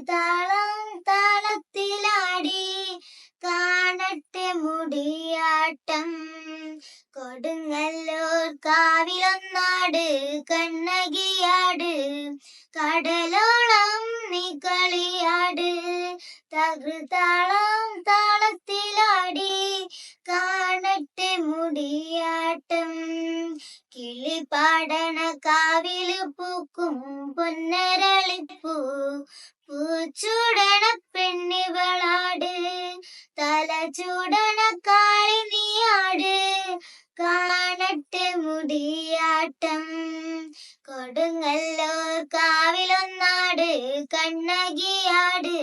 താളം താളത്തിലാടി. കാണട്ടെ മുടിയാട്ടം. കൊടുങ്ങല്ലൂർ കാവിലൊന്നാട് കണ്ണകിയാട്. കടലോളം നീ കളിയാട് തകൃതാളം താളത്തിലാടി. കാണട്ടെ മുടിയാട്ടം. കിളിപ്പാടണ കാവി പൂക്കും പൊന്നരളിപ്പൂ. പൂച്ചൂടണ പെണ്ണിവളാട്. തല ചൂടണ കാളി നീയാട്. കാണട്ടെ മുടിയാട്ടം. കൊടുങ്ങല്ലൂർ കാവിലൊന്നാട്. കണ്ണകിയാട്.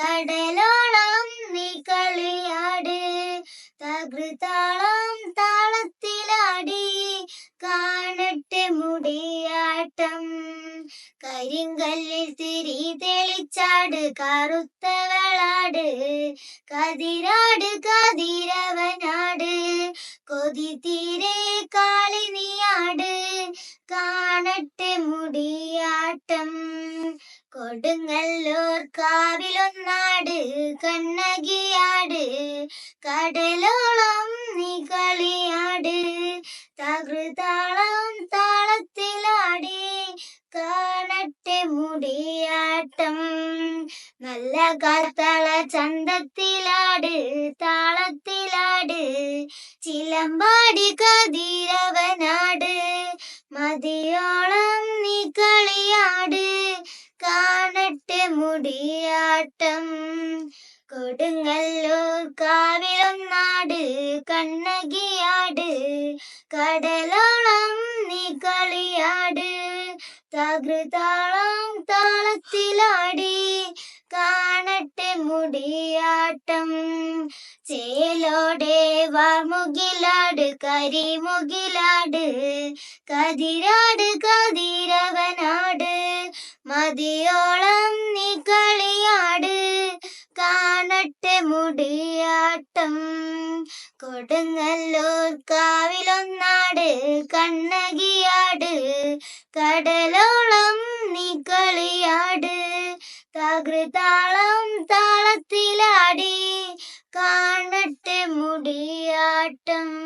കടലോളം നീ കളിയാട്. തകൃതാളം കാണട്ടെ മുടിയാട്ടം. കരിങ്കല്ലിൽ തിരി തെളിച്ചാട് കറുത്ത വളാട്. കതിരാട് കതിരവനാട്. കൊതി തീരെ കാളി നീയാട്. കാണട്ടെ മുടിയാട്ടം. കൊടുങ്ങല്ലൂർ കാവിലൊന്നാട് കണ്ണകിയാട്. കടലോളം നീ കളിയാട്. തകൃതാളം മുടിയാട്ടം. നല്ല കാത്തള ചന്തത്തിലാട് താളത്തിലാട്. ചിലമ്പാടി കതിരവനാട് മതിയോളം നീ കളിയാട്. കാണട്ടെ മുടിയാട്ടം. കൊടുങ്ങല്ലൂർ കാവിലൊന്നാട് കണ്ണകിയാട്. കടലോളം നീ കളിയാട്. തകൃതാളം താളത്തിലാടി. കാണട്ടെ മുടിയാട്ടം. ചേലോടെ വാമുകിലാട് കരിമുകിലാട് കതിരാട് കതിരവനാട്. മതിയോളം നീ കളിയാട്. കാണട്ടെ മുടിയാട്ടം. കൊടുങ്ങല്ലൂർ കാവിലൊന്നാട് കണ്ണകിയാട്. കടലോളം താളത്തിലാടി കാണട്ടെ മുടിയാട്ടം